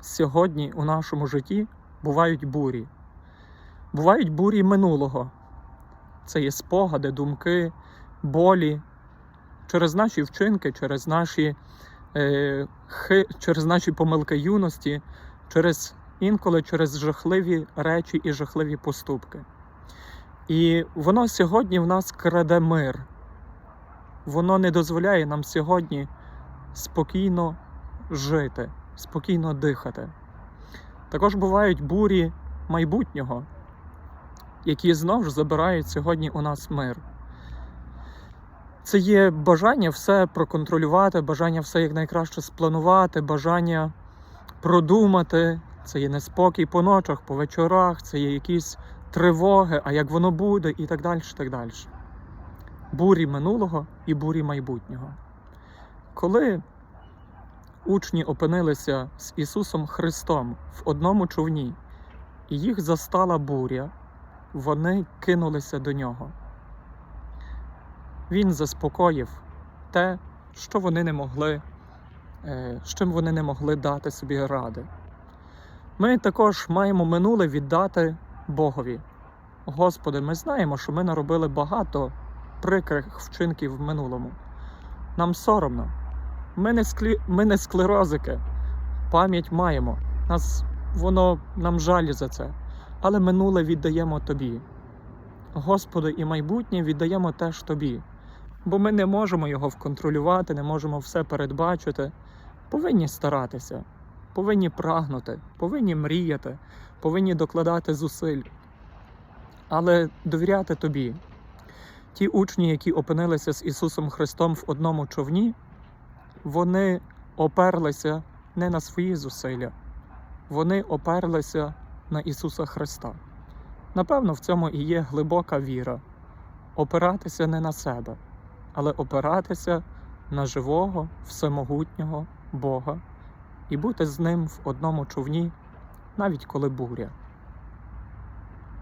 сьогодні у нашому житті бувають бурі. Бувають бурі минулого. Це є спогади, думки, болі через наші вчинки, через наші, е, хи, через наші помилки юності, через інколи через жахливі речі і жахливі поступки. І воно сьогодні в нас краде мир. Воно не дозволяє нам сьогодні спокійно жити, спокійно дихати. Також бувають бурі майбутнього, які знову ж забирають сьогодні у нас мир. Це є бажання все проконтролювати, бажання все якнайкраще спланувати, бажання продумати. Це є неспокій по ночах, по вечорах, це є якісь тривоги, а як воно буде, і так далі. так далі. Бурі минулого і бурі майбутнього. Коли учні опинилися з Ісусом Христом в одному човні, і їх застала буря, вони кинулися до нього. Він заспокоїв те, що вони не могли, е, з чим вони не могли дати собі ради. Ми також маємо минуле віддати Богові. Господи, ми знаємо, що ми наробили багато прикрих вчинків в минулому. Нам соромно. Ми не, склі... ми не склерозики. Пам'ять маємо. Нас... Воно нам жаль за це. Але минуле віддаємо Тобі. Господи, і майбутнє віддаємо теж Тобі. Бо ми не можемо його вконтролювати, не можемо все передбачити. Повинні старатися, повинні прагнути, повинні мріяти, повинні докладати зусиль. Але довіряти тобі. Ті учні, які опинилися з Ісусом Христом в одному човні, вони оперлися не на свої зусилля, вони оперлися на Ісуса Христа. Напевно, в цьому і є глибока віра опиратися не на себе, але опиратися на живого, всемогутнього Бога і бути з ним в одному човні, навіть коли буря.